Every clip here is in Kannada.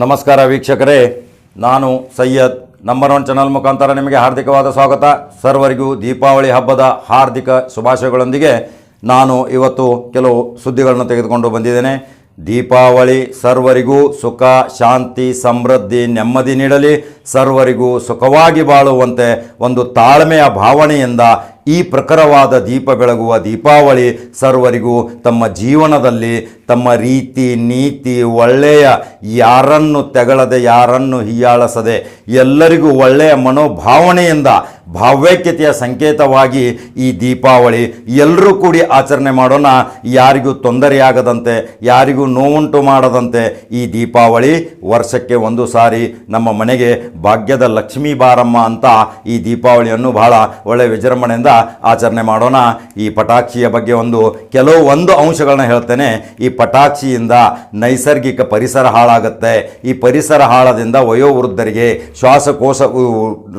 ನಮಸ್ಕಾರ ವೀಕ್ಷಕರೇ. ನಾನು ಸೈಯದ್ ನಂಬರ್ ಒನ್ ಚಾನಲ್ ಮುಖಾಂತರ ನಿಮಗೆ ಹಾರ್ದಿಕವಾದ ಸ್ವಾಗತ. ಸರ್ವರಿಗೂ ದೀಪಾವಳಿ ಹಬ್ಬದ ಹಾರ್ದಿಕ ಶುಭಾಶಯಗಳೊಂದಿಗೆ ನಾನು ಇವತ್ತು ಕೆಲವು ಸುದ್ದಿಗಳನ್ನು ತೆಗೆದುಕೊಂಡು ಬಂದಿದ್ದೇನೆ. ದೀಪಾವಳಿ ಸರ್ವರಿಗೂ ಸುಖ, ಶಾಂತಿ, ಸಮೃದ್ಧಿ, ನೆಮ್ಮದಿ ನೀಡಲಿ. ಸರ್ವರಿಗೂ ಸುಖವಾಗಿ ಬಾಳುವಂತೆ ಒಂದು ತಾಳ್ಮೆಯ ಭಾವನೆಯಿಂದ ಈ ಪ್ರಖರವಾದ ದೀಪ ಬೆಳಗುವ ದೀಪಾವಳಿ ಸರ್ವರಿಗೂ ತಮ್ಮ ಜೀವನದಲ್ಲಿ ತಮ್ಮ ರೀತಿ, ನೀತಿ, ಒಳ್ಳೆಯ ಯಾರನ್ನು ತೆಗಳದೆ, ಯಾರನ್ನು ಹೀಯಾಳಿಸದೆ, ಎಲ್ಲರಿಗೂ ಒಳ್ಳೆಯ ಮನೋಭಾವನೆಯಿಂದ ಭಾವೈಕ್ಯತೆಯ ಸಂಕೇತವಾಗಿ ಈ ದೀಪಾವಳಿ ಎಲ್ಲರೂ ಕೂಡಿ ಆಚರಣೆ ಮಾಡೋಣ. ಯಾರಿಗೂ ತೊಂದರೆಯಾಗದಂತೆ, ಯಾರಿಗೂ ನೋವುಂಟು ಮಾಡದಂತೆ ಈ ದೀಪಾವಳಿ ವರ್ಷಕ್ಕೆ ಒಂದು ಸಾರಿ ನಮ್ಮ ಮನೆಗೆ ಭಾಗ್ಯದ ಲಕ್ಷ್ಮೀ ಬಾರಮ್ಮ ಅಂತ ಈ ದೀಪಾವಳಿಯನ್ನು ಬಹಳ ಒಳ್ಳೆ ವಿಜೃಂಭಣೆಯಿಂದ ಆಚರಣೆ ಮಾಡೋಣ. ಈ ಪಟಾಕ್ಷಿಯ ಬಗ್ಗೆ ಒಂದು, ಕೆಲವು ಒಂದು ಅಂಶಗಳನ್ನ ಹೇಳ್ತೇನೆ. ಈ ಪಟಾಕ್ಷಿಯಿಂದ ನೈಸರ್ಗಿಕ ಪರಿಸರ ಹಾಳಾಗುತ್ತೆ. ಈ ಪರಿಸರ ಹಾಳದಿಂದ ವಯೋವೃದ್ಧರಿಗೆ, ಶ್ವಾಸಕೋಶ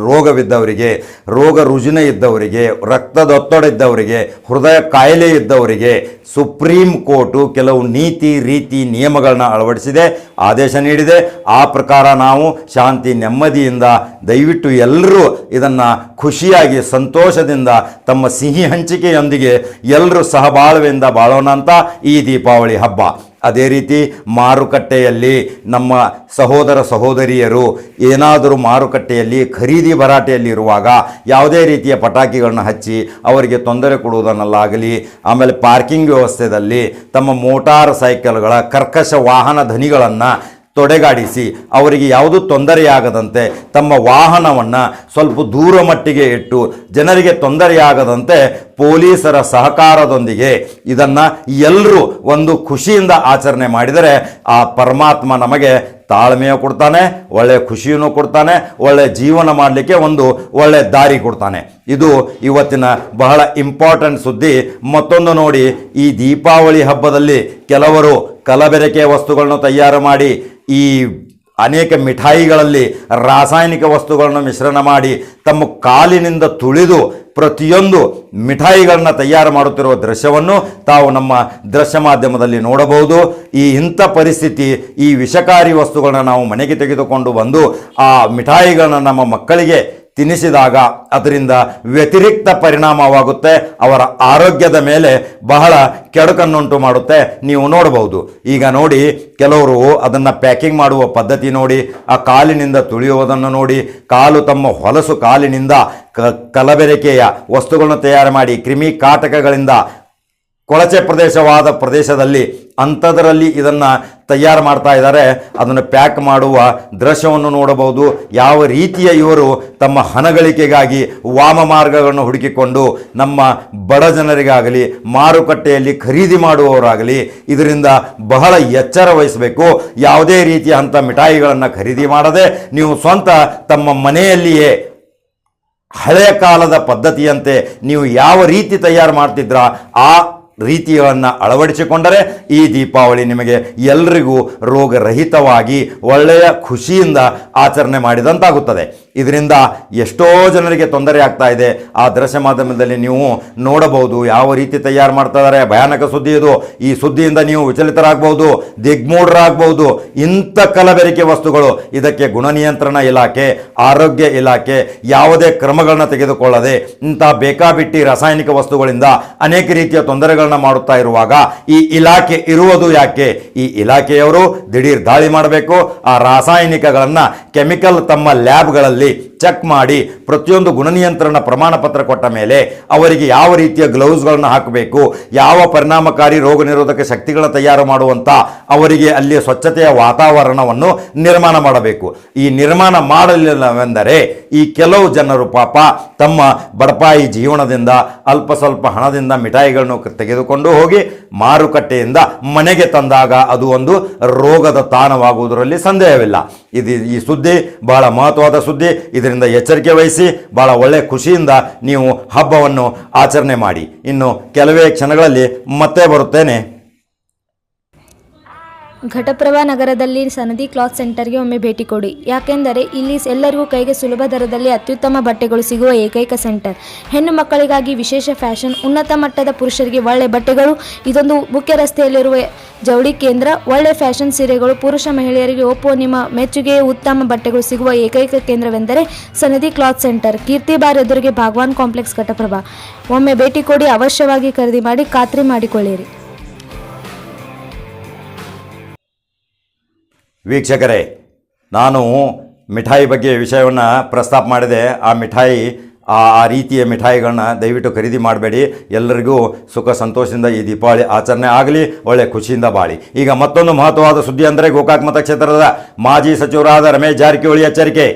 ರೋಗವಿದ್ದವರಿಗೆ, ರೋಗ ರುಜಿನ ಇದ್ದವರಿಗೆ ರಕ್ತದೊತ್ತಡ ಇದ್ದವರಿಗೆ, ಹೃದಯ ಕಾಯಿಲೆ ಇದ್ದವರಿಗೆ ಸುಪ್ರೀಂ ಕೋರ್ಟು ಕೆಲವು ನೀತಿ, ರೀತಿ, ನಿಯಮಗಳನ್ನ ಅಳವಡಿಸಿದೆ, ಆದೇಶ ನೀಡಿದೆ. ಆ ಪ್ರಕಾರ ನಾವು ಶಾಂತಿ, ನೆಮ್ಮದಿಯಿಂದ ದಯವಿಟ್ಟು ಎಲ್ಲರೂ ಇದನ್ನು ಖುಷಿಯಾಗಿ, ಸಂತೋಷದಿಂದ ತಮ್ಮ ಸಿಹಿ ಹಂಚಿಕೆಯೊಂದಿಗೆ ಎಲ್ಲರೂ ಸಹಬಾಳ್ವೆಯಿಂದ ಬಾಳೋಣ ಅಂತ ಈ ದೀಪಾವಳಿ ಅದೇ ರೀತಿ ಮಾರುಕಟ್ಟೆಯಲ್ಲಿ ನಮ್ಮ ಸಹೋದರ ಸಹೋದರಿಯರು ಏನಾದರೂ ಮಾರುಕಟ್ಟೆಯಲ್ಲಿ ಖರೀದಿ ಭರಾಟೆಯಲ್ಲಿ ಇರುವಾಗ ಯಾವುದೇ ರೀತಿಯ ಪಟಾಕಿಗಳನ್ನು ಹಚ್ಚಿ ಅವರಿಗೆ ತೊಂದರೆ ಕೊಡುವುದನ್ನಲ್ಲಾಗಲಿ, ಆಮೇಲೆ ಪಾರ್ಕಿಂಗ್ ವ್ಯವಸ್ಥೆಯಲ್ಲಿ ತಮ್ಮ ಮೋಟಾರ್ ಸೈಕಲ್ಗಳ ಕರ್ಕಶ ವಾಹನ ಧ್ವನಿಗಳನ್ನು ತೊಡೆಗಾಡಿಸಿ, ಅವರಿಗೆ ಯಾವುದೂ ತೊಂದರೆಯಾಗದಂತೆ ತಮ್ಮ ವಾಹನವನ್ನು ಸ್ವಲ್ಪ ದೂರ ಮಟ್ಟಿಗೆ ಇಟ್ಟು, ಜನರಿಗೆ ತೊಂದರೆಯಾಗದಂತೆ ಪೊಲೀಸರ ಸಹಕಾರದೊಂದಿಗೆ ಇದನ್ನು ಎಲ್ಲರೂ ಒಂದು ಖುಷಿಯಿಂದ ಆಚರಣೆ ಮಾಡಿದರೆ, ಆ ಪರಮಾತ್ಮ ನಮಗೆ ತಾಳ್ಮೆಯ ಕೊಡ್ತಾನೆ, ಒಳ್ಳೆ ಖುಷಿಯೂ ಕೊಡ್ತಾನೆ, ಒಳ್ಳೆ ಜೀವನ ಮಾಡಲಿಕ್ಕೆ ಒಂದು ಒಳ್ಳೆ ದಾರಿ ಕೊಡ್ತಾನೆ. ಇದು ಇವತ್ತಿನ ಬಹಳ ಇಂಪಾರ್ಟೆಂಟ್ ಸುದ್ದಿ. ಮತ್ತೊಂದು ನೋಡಿ, ಈ ದೀಪಾವಳಿ ಹಬ್ಬದಲ್ಲಿ ಕೆಲವರು ಕಲಬೆರಕೆ ವಸ್ತುಗಳನ್ನು ತಯಾರು ಮಾಡಿ ಈ ಅನೇಕ ಮಿಠಾಯಿಗಳಲ್ಲಿ ರಾಸಾಯನಿಕ ವಸ್ತುಗಳನ್ನು ಮಿಶ್ರಣ ಮಾಡಿ ತಮ್ಮ ಕಾಲಿನಿಂದ ತುಳಿದು ಪ್ರತಿಯೊಂದು ಮಿಠಾಯಿಗಳನ್ನು ತಯಾರು ಮಾಡುತ್ತಿರುವ ದೃಶ್ಯವನ್ನು ತಾವು ನಮ್ಮ ದೃಶ್ಯ ಮಾಧ್ಯಮದಲ್ಲಿ ನೋಡಬಹುದು. ಈ ಇಂಥ ಪರಿಸ್ಥಿತಿ, ಈ ವಿಷಕಾರಿ ವಸ್ತುಗಳನ್ನು ನಾವು ಮನೆಗೆ ತೆಗೆದುಕೊಂಡು ಬಂದು ಆ ಮಿಠಾಯಿಗಳನ್ನು ನಮ್ಮ ಮಕ್ಕಳಿಗೆ ತಿನ್ನಿಸಿದಾಗ ಅದರಿಂದ ವ್ಯತಿರಿಕ್ತ ಪರಿಣಾಮವಾಗುತ್ತೆ. ಅವರ ಆರೋಗ್ಯದ ಮೇಲೆ ಬಹಳ ಕೆಡುಕನ್ನುಂಟು ಮಾಡುತ್ತೆ. ನೀವು ನೋಡಬಹುದು ಈಗ ನೋಡಿ, ಕೆಲವರು ಅದನ್ನು ಪ್ಯಾಕಿಂಗ್ ಮಾಡುವ ಪದ್ಧತಿ ನೋಡಿ, ಆ ಕಾಲಿನಿಂದ ತುಳಿಯುವುದನ್ನು ನೋಡಿ, ಕಾಲು ತಮ್ಮ ಹೊಲಸು ಕಾಲಿನಿಂದ ಕಲಬೆರಕೆಯ ವಸ್ತುಗಳನ್ನು ತಯಾರು ಮಾಡಿ, ಕ್ರಿಮಿ ಕಾಟಕಗಳಿಂದ ಕೊಳಚೆ ಪ್ರದೇಶವಾದ ಪ್ರದೇಶದಲ್ಲಿ ಅಂಥದರಲ್ಲಿ ಇದನ್ನು ತಯಾರು ಮಾಡ್ತಾ ಇದ್ದಾರೆ. ಅದನ್ನು ಪ್ಯಾಕ್ ಮಾಡುವ ದೃಶ್ಯವನ್ನು ನೋಡಬಹುದು. ಯಾವ ರೀತಿಯ ಇವರು ತಮ್ಮ ಹಣಗಳಿಕೆಗಾಗಿ ವಾಮ ಮಾರ್ಗಗಳನ್ನು ಹುಡುಕಿಕೊಂಡು ನಮ್ಮ ಬಡ ಜನರಿಗಾಗಲಿ, ಮಾರುಕಟ್ಟೆಯಲ್ಲಿ ಖರೀದಿ ಮಾಡುವವರಾಗಲಿ, ಇದರಿಂದ ಬಹಳ ಎಚ್ಚರ ವಹಿಸಬೇಕು. ಯಾವುದೇ ರೀತಿಯ ಅಂಥ ಮಿಠಾಯಿಗಳನ್ನು ಖರೀದಿ ಮಾಡದೆ ನೀವು ಸ್ವಂತ ತಮ್ಮ ಮನೆಯಲ್ಲಿಯೇ ಹಳೆಯ ಕಾಲದ ಪದ್ಧತಿಯಂತೆ ನೀವು ಯಾವ ರೀತಿ ತಯಾರು ಮಾಡ್ತಿದ್ರ, ಆ ರೀತಿಯನ್ನು ಅಳವಡಿಸಿಕೊಂಡರೆ ಈ ದೀಪಾವಳಿ ನಿಮಗೆ ಎಲ್ರಿಗೂ ರೋಗರಹಿತವಾಗಿ ಒಳ್ಳೆಯ ಖುಷಿಯಿಂದ ಆಚರಣೆ ಮಾಡಿದಂತಾಗುತ್ತದೆ. ಇದರಿಂದ ಎಷ್ಟೋ ಜನರಿಗೆ ತೊಂದರೆ ಆಗ್ತಾ ಇದೆ. ಆ ದೃಶ್ಯ ಮಾಧ್ಯಮದಲ್ಲಿ ನೀವು ನೋಡಬಹುದು ಯಾವ ರೀತಿ ತಯಾರು ಮಾಡ್ತಾ ಇದ್ದಾರೆ. ಭಯಾನಕ ಸುದ್ದಿ ಇದು. ಈ ಸುದ್ದಿಯಿಂದ ನೀವು ವಿಚಲಿತರಾಗಬಹುದು, ದಿಗ್ಮೂಢರಾಗಬಹುದು. ಇಂಥ ಕಲಬೆರಿಕೆ ವಸ್ತುಗಳು. ಇದಕ್ಕೆ ಗುಣ ನಿಯಂತ್ರಣ ಇಲಾಖೆ, ಆರೋಗ್ಯ ಇಲಾಖೆ ಯಾವುದೇ ಕ್ರಮಗಳನ್ನ ತೆಗೆದುಕೊಳ್ಳದೆ ಇಂಥ ಬೇಕಾಬಿಟ್ಟಿ ರಾಸಾಯನಿಕ ವಸ್ತುಗಳಿಂದ ಅನೇಕ ರೀತಿಯ ತೊಂದರೆಗಳನ್ನ ಮಾಡುತ್ತಾ ಇರುವಾಗ ಈ ಇಲಾಖೆ ಇರುವುದು ಯಾಕೆ? ಈ ಇಲಾಖೆಯವರು ದಿಢೀರ್ ದಾಳಿ ಮಾಡಬೇಕು. ಆ ರಾಸಾಯನಿಕಗಳನ್ನು ಕೆಮಿಕಲ್ ತಮ್ಮ ಲ್ಯಾಬ್ಗಳಲ್ಲಿ Или ಚೆಕ್ ಮಾಡಿ ಪ್ರತಿಯೊಂದು ಗುಣನಿಯಂತ್ರಣ ಪ್ರಮಾಣ ಪತ್ರ ಕೊಟ್ಟ ಮೇಲೆ ಅವರಿಗೆ ಯಾವ ರೀತಿಯ ಗ್ಲೌಸ್ಗಳನ್ನು ಹಾಕಬೇಕು, ಯಾವ ಪರಿಣಾಮಕಾರಿ ರೋಗ ನಿರೋಧಕ ಶಕ್ತಿಗಳನ್ನು ತಯಾರು ಮಾಡುವಂಥ ಅವರಿಗೆ ಅಲ್ಲಿಯ ಸ್ವಚ್ಛತೆಯ ವಾತಾವರಣವನ್ನು ನಿರ್ಮಾಣ ಮಾಡಬೇಕು. ಈ ನಿರ್ಮಾಣ ಮಾಡಲಿಲ್ಲವೆಂದರೆ ಈ ಕೆಲವು ಜನರು ಪಾಪ ತಮ್ಮ ಬಡಪಾಯಿ ಜೀವನದಿಂದ, ಅಲ್ಪ ಸ್ವಲ್ಪ ಹಣದಿಂದ ಮಿಠಾಯಿಗಳನ್ನು ತೆಗೆದುಕೊಂಡು ಹೋಗಿ ಮಾರುಕಟ್ಟೆಯಿಂದ ಮನೆಗೆ ತಂದಾಗ ಅದು ಒಂದು ರೋಗದ ತಾಣವಾಗುವುದರಲ್ಲಿ ಸಂದೇಹವಿಲ್ಲ. ಇದು ಈ ಸುದ್ದಿ ಬಹಳ ಮಹತ್ವದ ಸುದ್ದಿ. ಇದರಿಂದ ಎಚ್ಚರಿಕೆ ವಹಿಸಿ ಬಹಳ ಒಳ್ಳೆಯ ಖುಷಿಯಿಂದ ನೀವು ಹಬ್ಬವನ್ನು ಆಚರಣೆ ಮಾಡಿ. ಇನ್ನು ಕೆಲವೇ ಕ್ಷಣಗಳಲ್ಲಿ ಮತ್ತೆ ಬರುತ್ತೇನೆ. ಘಟಪ್ರಭಾ ನಗರದಲ್ಲಿ ಸನದಿ ಕ್ಲಾತ್ ಸೆಂಟರ್ಗೆ ಒಮ್ಮೆ ಭೇಟಿ ಕೊಡಿ. ಯಾಕೆಂದರೆ ಇಲ್ಲಿ ಎಲ್ಲರಿಗೂ ಕೈಗೆ ಸುಲಭ ದರದಲ್ಲಿ ಅತ್ಯುತ್ತಮ ಬಟ್ಟೆಗಳು ಸಿಗುವ ಏಕೈಕ ಸೆಂಟರ್. ಹೆಣ್ಣು ಮಕ್ಕಳಿಗಾಗಿ ವಿಶೇಷ ಫ್ಯಾಷನ್, ಉನ್ನತ ಮಟ್ಟದ ಪುರುಷರಿಗೆ ಒಳ್ಳೆ ಬಟ್ಟೆಗಳು, ಇದೊಂದು ಮುಖ್ಯ ರಸ್ತೆಯಲ್ಲಿರುವ ಜವಳಿ ಕೇಂದ್ರ. ಒಳ್ಳೆ ಫ್ಯಾಷನ್ ಸೀರೆಗಳು ಪುರುಷ ಮಹಿಳೆಯರಿಗೆ ಒಪ್ಪುವ ನಿಮ್ಮ ಮೆಚ್ಚುಗೆ ಉತ್ತಮ ಬಟ್ಟೆಗಳು ಸಿಗುವ ಏಕೈಕ ಕೇಂದ್ರವೆಂದರೆ Sanadi cloth centre. Keerthi bar ಎದುರಿಗೆ ಭಗವಾನ್ ಕಾಂಪ್ಲೆಕ್ಸ್ ಘಟಪ್ರಭಾ. ಒಮ್ಮೆ ಭೇಟಿ ಕೊಡಿ, ಅವಶ್ಯವಾಗಿ ಖರೀದಿ ಮಾಡಿ, ಖಾತ್ರಿ ಮಾಡಿಕೊಳ್ಳಿರಿ. ವೀಕ್ಷಕರೇ, ನಾನು ಮಿಠಾಯಿ ಬಗ್ಗೆ ವಿಷಯವನ್ನು ಪ್ರಸ್ತಾಪ ಮಾಡಿದೆ. ಆ ಮಿಠಾಯಿ, ಆ ರೀತಿಯ ಮಿಠಾಯಿಗಳನ್ನ ದಯವಿಟ್ಟು ಖರೀದಿ ಮಾಡಬೇಡಿ. ಎಲ್ಲರಿಗೂ ಸುಖ ಸಂತೋಷದಿಂದ ಈ ದೀಪಾವಳಿ ಆಚರಣೆ ಆಗಲಿ, ಒಳ್ಳೆ ಖುಷಿಯಿಂದ ಬಾಳಿ. ಈಗ ಮತ್ತೊಂದು ಮಹತ್ವವಾದ ಸುದ್ದಿ ಅಂದರೆ ಗೋಕಾಕ್ ಮತಕ್ಷೇತ್ರದ ಮಾಜಿ ಸಚಿವರಾದ ರಮೇಶ್ ಜಾರಕಿಹೊಳಿ ಎಚ್ಚರಿಕೆ.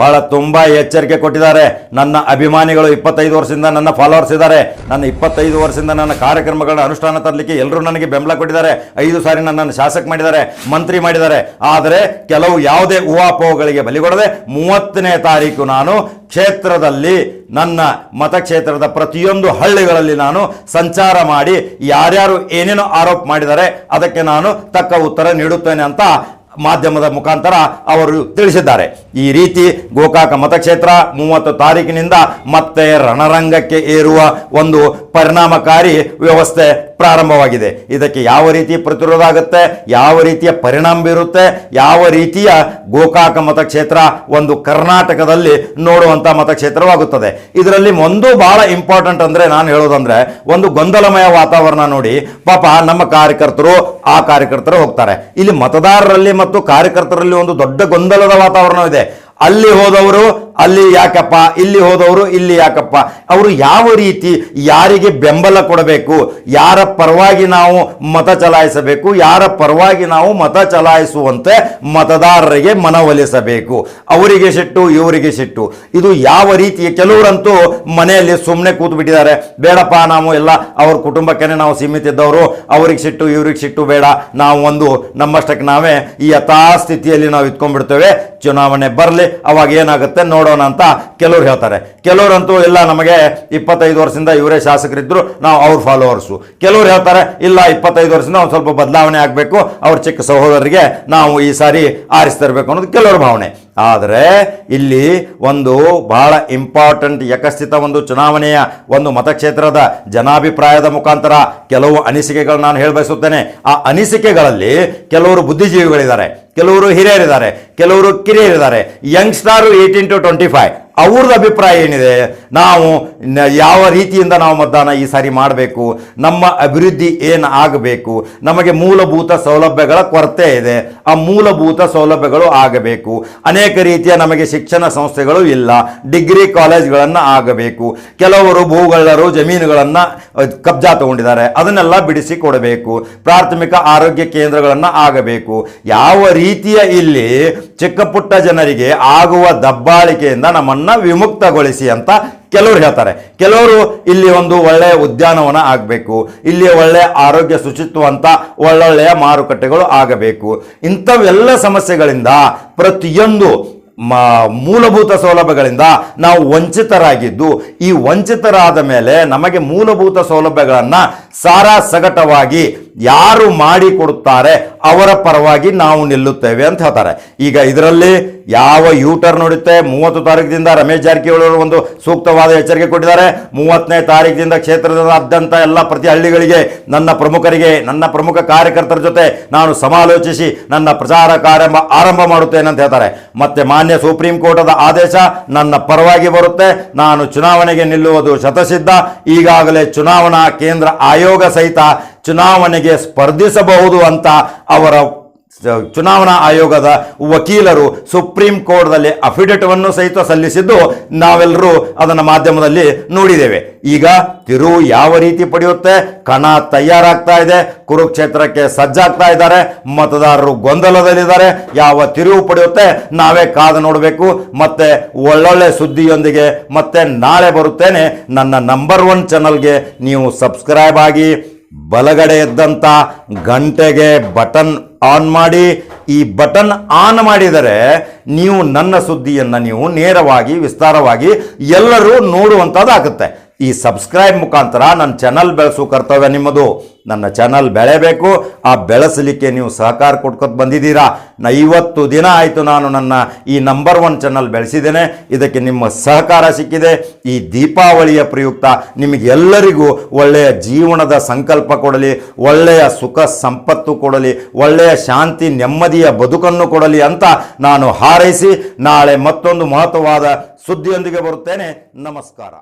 ಬಹಳ ತುಂಬ ಎಚ್ಚರಿಕೆ ಕೊಟ್ಟಿದ್ದಾರೆ. ನನ್ನ ಅಭಿಮಾನಿಗಳು ಇಪ್ಪತ್ತೈದು ವರ್ಷದಿಂದ ನನ್ನ ಫಾಲೋವರ್ಸ್ ಇದ್ದಾರೆ. ನನ್ನ ಇಪ್ಪತ್ತೈದು ವರ್ಷದಿಂದ ನನ್ನ ಕಾರ್ಯಕ್ರಮಗಳ ಅನುಷ್ಠಾನ ತರಲಿಕ್ಕೆ ಎಲ್ಲರೂ ನನಗೆ ಬೆಂಬಲ ಕೊಟ್ಟಿದ್ದಾರೆ. ಐದು ಸಾರಿ ನನ್ನನ್ನು ಶಾಸಕ ಮಾಡಿದ್ದಾರೆ, ಮಂತ್ರಿ ಮಾಡಿದ್ದಾರೆ. ಆದರೆ ಕೆಲವು ಯಾವುದೇ ಊಹಾಪೋಹಗಳಿಗೆ ಬಲಿಗೊಡದೆ ಮೂವತ್ತನೇ ತಾರೀಕು ನಾನು ಕ್ಷೇತ್ರದಲ್ಲಿ ನನ್ನ ಮತಕ್ಷೇತ್ರದ ಪ್ರತಿಯೊಂದು ಹಳ್ಳಿಗಳಲ್ಲಿ ನಾನು ಸಂಚಾರ ಮಾಡಿ ಯಾರ್ಯಾರು ಏನೇನೋ ಆರೋಪ ಮಾಡಿದ್ದಾರೆ, ಅದಕ್ಕೆ ನಾನು ತಕ್ಕ ಉತ್ತರ ನೀಡುತ್ತೇನೆ ಅಂತ ಮಾಧ್ಯಮದ ಮುಖಾಂತರ ಅವರು ತಿಳಿಸಿದ್ದಾರೆ. ಈ ರೀತಿ ಗೋಕಾಕ ಮತಕ್ಷೇತ್ರ ಮೂವತ್ತು ತಾರೀಕಿನಿಂದ ಮತ್ತೆ ರಣರಂಗಕ್ಕೆ ಏರುವ ಒಂದು ಪರಿಣಾಮಕಾರಿ ವ್ಯವಸ್ಥೆ ಪ್ರಾರಂಭವಾಗಿದೆ. ಇದಕ್ಕೆ ಯಾವ ರೀತಿ ಪ್ರತಿರೋಧ ಆಗುತ್ತೆ? ಯಾವ ರೀತಿಯ ಪರಿಣಾಮ ಬೀರುತ್ತೆ? ಯಾವ ರೀತಿಯ ಗೋಕಾಕ ಮತಕ್ಷೇತ್ರ ಒಂದು ಕರ್ನಾಟಕದಲ್ಲಿ ನೋಡುವಂಥ ಮತಕ್ಷೇತ್ರವಾಗುತ್ತದೆ. ಇದರಲ್ಲಿ ಒಂದು ಭಾಳ ಇಂಪಾರ್ಟೆಂಟ್ ಅಂದರೆ ನಾನು ಹೇಳೋದಂದ್ರೆ, ಒಂದು ಗೊಂದಲಮಯ ವಾತಾವರಣ ನೋಡಿ, ಪಾಪ ನಮ್ಮ ಕಾರ್ಯಕರ್ತರು ಆ ಕಾರ್ಯಕರ್ತರು ಹೋಗ್ತಾರೆ. ಇಲ್ಲಿ ಮತದಾರರಲ್ಲಿ ಮತ್ತು ಕಾರ್ಯಕರ್ತರಲ್ಲಿ ಒಂದು ದೊಡ್ಡ ಗೊಂದಲದ ವಾತಾವರಣವಿದೆ. ಅಲ್ಲಿ ಹೋದವರು ಅಲ್ಲಿ ಯಾಕಪ್ಪ? ಇಲ್ಲಿ ಹೋದವರು ಇಲ್ಲಿ ಯಾಕಪ್ಪ? ಅವರು ಯಾವ ರೀತಿ ಯಾರಿಗೆ ಬೆಂಬಲ ಕೊಡಬೇಕು? ಯಾರ ಪರವಾಗಿ ನಾವು ಮತ ಚಲಾಯಿಸಬೇಕು? ಯಾರ ಪರವಾಗಿ ನಾವು ಮತ ಚಲಾಯಿಸುವಂತೆ ಮತದಾರರಿಗೆ ಮನವೊಲಿಸಬೇಕು. ಅವರಿಗೆ ಸಿಟ್ಟು, ಇವರಿಗೆ ಸಿಟ್ಟು. ಇದು ಯಾವ ರೀತಿಯ ಕೆಲವರಂತೂ ಮನೆಯಲ್ಲಿ ಸುಮ್ಮನೆ ಕೂತು ಬಿಟ್ಟಿದ್ದಾರೆ ಬೇಡಪ್ಪ, ನಾವು ಎಲ್ಲ ಅವ್ರ ಕುಟುಂಬಕ್ಕೆ ನಾವು ಸೀಮಿತ ಇದ್ದವರು ಅವ್ರಿಗೆ ಸಿಟ್ಟು, ಇವ್ರಿಗೆ ಸಿಟ್ಟು ಬೇಡ. ನಾವು ಒಂದು ನಮ್ಮಷ್ಟಕ್ಕೆ ನಾವೇ ಈ ಯಥಾಸ್ಥಿತಿಯಲ್ಲಿ ನಾವು ಇಟ್ಕೊಂಡ್ಬಿಡ್ತೇವೆ ಚುನಾವಣೆ ಬರಲಿ. ಅವಾಗ ಏನಾಗುತ್ತೆ? ನೋಡೋಣ ಅಂತ ಕೆಲವ್ರು ಹೇಳ್ತಾರೆ. ಕೆಲವರಂತೂ ಇಲ್ಲ, ನಮಗೆ ಇಪ್ಪತ್ತೈದು ವರ್ಷದಿಂದ ಇವರೇ ಶಾಸಕರಿದ್ದರು ನಾವು ಅವ್ರ ಫಾಲೋವರ್ಸು ಕೆಲವ್ರು ಹೇಳ್ತಾರೆ, ಇಲ್ಲ, ಇಪ್ಪತ್ತೈದು ವರ್ಷದಿಂದ ಒಂದು ಸ್ವಲ್ಪ ಬದಲಾವಣೆ ಆಗಬೇಕು, ಅವ್ರ ಚಿಕ್ಕ ಸಹೋದರರಿಗೆ ನಾವು ಈ ಸಾರಿ ಆರಿಸ್ತಿರ್ಬೇಕು ಅನ್ನೋದು ಕೆಲವ್ರ ಭಾವನೆ. ಆದರೆ ಇಲ್ಲಿ ಒಂದು ಬಹಳ ಇಂಪಾರ್ಟೆಂಟ್ ಯಕಸ್ಥಿತ ಒಂದು ಚುನಾವಣೆಯ ಒಂದು ಮತಕ್ಷೇತ್ರದ ಜನಾಭಿಪ್ರಾಯದ ಮುಖಾಂತರ ಕೆಲವು ಅನಿಸಿಕೆಗಳು ನಾನು ಹೇಳಬಯಸುತ್ತೇನೆ ಆ ಅನಿಸಿಕೆಗಳಲ್ಲಿ ಕೆಲವರು ಬುದ್ಧಿಜೀವಿಗಳಿದ್ದಾರೆ. ಕೆಲವರು ಹಿರಿಯರಿದ್ದಾರೆ ಕೆಲವರು ಕಿರಿಯರಿದ್ದಾರೆ. Youngsters eighteen to twenty five ಅವ್ರದ್ದು ಅಭಿಪ್ರಾಯ ಏನಿದೆ? ನಾವು ಯಾವ ರೀತಿಯಿಂದ ನಾವು ಮತದಾನ ಈ ಸಾರಿ ಮಾಡಬೇಕು? ನಮ್ಮ ಅಭಿವೃದ್ಧಿ ಏನು ಆಗಬೇಕು? ನಮಗೆ ಮೂಲಭೂತ ಸೌಲಭ್ಯಗಳ ಕೊರತೆ ಇದೆ. ಆ ಮೂಲಭೂತ ಸೌಲಭ್ಯಗಳು ಆಗಬೇಕು. ಅನೇಕ ರೀತಿಯ ನಮಗೆ ಶಿಕ್ಷಣ ಸಂಸ್ಥೆಗಳು ಇಲ್ಲ. ಡಿಗ್ರಿ ಕಾಲೇಜ್ಗಳನ್ನು ಆಗಬೇಕು. ಕೆಲವರು ಭೂಗಳ್ಳರು ಜಮೀನುಗಳನ್ನು ಕಬ್ಜಾ ತಗೊಂಡಿದ್ದಾರೆ. ಅದನ್ನೆಲ್ಲ ಬಿಡಿಸಿ ಕೊಡಬೇಕು. ಪ್ರಾಥಮಿಕ ಆರೋಗ್ಯ ಕೇಂದ್ರಗಳನ್ನು ಆಗಬೇಕು. ಯಾವ ರೀತಿಯ ಇಲ್ಲಿ ಚಿಕ್ಕ ಪುಟ್ಟ ಜನರಿಗೆ ಆಗುವ ದಬ್ಬಾಳಿಕೆಯಿಂದ ನಮ್ಮನ್ನ ವಿಮುಕ್ತಗೊಳಿಸಿ ಅಂತ ಕೆಲವರು ಹೇಳ್ತಾರೆ. ಕೆಲವರು ಇಲ್ಲಿ ಒಂದು ಒಳ್ಳೆಯ ಉದ್ಯಾನವನ ಆಗಬೇಕು, ಇಲ್ಲಿ ಒಳ್ಳೆಯ ಆರೋಗ್ಯ ಶುಚಿತ್ವ ಅಂತ ಒಳ್ಳೊಳ್ಳೆಯ ಮಾರುಕಟ್ಟೆಗಳು ಆಗಬೇಕು. ಇಂಥವೆಲ್ಲ ಸಮಸ್ಯೆಗಳಿಂದ ಪ್ರತಿಯೊಂದು ಮೂಲಭೂತ ಸೌಲಭ್ಯಗಳಿಂದ ನಾವು ವಂಚಿತರಾಗಿದ್ದು, ಈ ವಂಚಿತರಾದ ಮೇಲೆ ನಮಗೆ ಮೂಲಭೂತ ಸೌಲಭ್ಯಗಳನ್ನು ಸಾರಾ ಸಗಟವಾಗಿ ಯಾರು ಮಾಡಿಕೊಡುತ್ತಾರೆ ಅವರ ಪರವಾಗಿ ನಾವು ನಿಲ್ಲುತ್ತೇವೆ ಅಂತ ಹೇಳ್ತಾರೆ. ಈಗ ಇದರಲ್ಲಿ ಯಾವ ಯೂಟರ್ ನೋಡುತ್ತೆ? ಮೂವತ್ತು ತಾರೀಕಿನಿಂದ ರಮೇಶ್ ಜಾರಕಿಹೊಳಿ ಒಂದು ಸೂಕ್ತವಾದ ಎಚ್ಚರಿಕೆ ಕೊಟ್ಟಿದ್ದಾರೆ. ಮೂವತ್ತನೇ ತಾರೀಕಿನಿಂದ ಕ್ಷೇತ್ರದಾದ್ಯಂತ ಎಲ್ಲ ಪ್ರತಿ ಹಳ್ಳಿಗಳಿಗೆ ನನ್ನ ಪ್ರಮುಖರಿಗೆ, ನನ್ನ ಪ್ರಮುಖ ಕಾರ್ಯಕರ್ತರ ಜೊತೆ ನಾನು ಸಮಾಲೋಚಿಸಿ ನನ್ನ ಪ್ರಚಾರ ಕಾರ್ಯ ಆರಂಭ ಮಾಡುತ್ತೇನೆ ಅಂತ ಹೇಳ್ತಾರೆ. ಮತ್ತೆ ಮಾನ್ಯ ಸುಪ್ರೀಂ ಕೋರ್ಟದ ಆದೇಶ ನನ್ನ ಪರವಾಗಿ ಬರುತ್ತೆ. ನಾನು ಚುನಾವಣೆಗೆ ನಿಲ್ಲುವುದು ಶತಸಿದ್ಧ. ಈಗಾಗಲೇ ಚುನಾವಣಾ ಕೇಂದ್ರ ಆಯೋಗ ಸಹಿತ ಚುನಾವಣೆಗೆ ಸ್ಪರ್ಧಿಸಬಹುದು ಅಂತ ಅವರ ಚುನಾವಣಾ ಆಯೋಗದ ವಕೀಲರು ಸುಪ್ರೀಂ ಕೋರ್ಟ್ದಲ್ಲಿ ಅಫಿಡೇಟವನ್ನು ಸಹಿತ ಸಲ್ಲಿಸಿದ್ದು ನಾವೆಲ್ಲರೂ ಅದನ್ನು ಮಾಧ್ಯಮದಲ್ಲಿ ನೋಡಿದ್ದೇವೆ. ಈಗ ತಿರುವು ಯಾವ ರೀತಿ ಪಡೆಯುತ್ತೆ? ಕಣ ತಯಾರಾಗ್ತಾ ಇದೆ, ಕುರುಕ್ಷೇತ್ರಕ್ಕೆ ಸಜ್ಜಾಗ್ತಾ ಇದ್ದಾರೆ, ಮತದಾರರು ಗೊಂದಲದಲ್ಲಿದ್ದಾರೆ. ಯಾವ ತಿರುವು ಪಡೆಯುತ್ತೆ? ನಾವೇ ಕಾದು ನೋಡಬೇಕು. ಮತ್ತೆ ಒಳ್ಳೊಳ್ಳೆ ಸುದ್ದಿಯೊಂದಿಗೆ ಮತ್ತೆ ನಾಳೆ ಬರುತ್ತೇನೆ. ನನ್ನ ನಂಬರ್ ಒನ್ ಚಾನಲ್ಗೆ ನೀವು ಸಬ್ಸ್ಕ್ರೈಬ್ ಆಗಿ ಬಲಗಡೆ ಇದ್ದಂಥ ಗಂಟೆಗೆ ಬಟನ್ ಆನ್ ಮಾಡಿ, ಈ ಬಟನ್ ಆನ್ ಮಾಡಿದರೆ ನೀವು ನನ್ನ ಸುದ್ದಿಯನ್ನು ನೀವು ನೇರವಾಗಿ, ವಿಸ್ತಾರವಾಗಿ ಎಲ್ಲರೂ ನೋಡುವಂಥದ್ದಾಗುತ್ತೆ ಈ ಸಬ್ಸ್ಕ್ರೈಬ್ ಮುಖಾಂತರ ನನ್ನ ಚಾನಲ್ ಬೆಳೆಸೋ ಕರ್ತವ್ಯ ನಿಮ್ಮದು. ನನ್ನ ಚಾನಲ್ ಬೆಳೆಯಬೇಕು. ಆ ಬೆಳೆಸಲಿಕ್ಕೆ ನೀವು ಸಹಕಾರ ಕೊಟ್ಕೊತ ಬಂದಿದ್ದೀರಾ? ನಾ ಇವತ್ತು ದಿನ ಆಯಿತು ನಾನು ನನ್ನ ಈ ನಂಬರ್ ಒನ್ ಚಾನಲ್ ಬೆಳೆಸಿದ್ದೇನೆ. ಇದಕ್ಕೆ ನಿಮ್ಮ ಸಹಕಾರ ಸಿಕ್ಕಿದೆ. ಈ ದೀಪಾವಳಿಯ ಪ್ರಯುಕ್ತ ನಿಮಗೆಲ್ಲರಿಗೂ ಒಳ್ಳೆಯ ಜೀವನದ ಸಂಕಲ್ಪ ಕೊಡಲಿ, ಒಳ್ಳೆಯ ಸುಖ ಸಂಪತ್ತು ಕೊಡಲಿ, ಒಳ್ಳೆಯ ಶಾಂತಿ, ನೆಮ್ಮದಿಯ ಬದುಕನ್ನು ಕೊಡಲಿ ಅಂತ ನಾನು ಹಾರೈಸಿ ನಾಳೆ ಮತ್ತೊಂದು ಮಹತ್ವವಾದ ಸುದ್ದಿಯೊಂದಿಗೆ ಬರುತ್ತೇನೆ. ನಮಸ್ಕಾರ.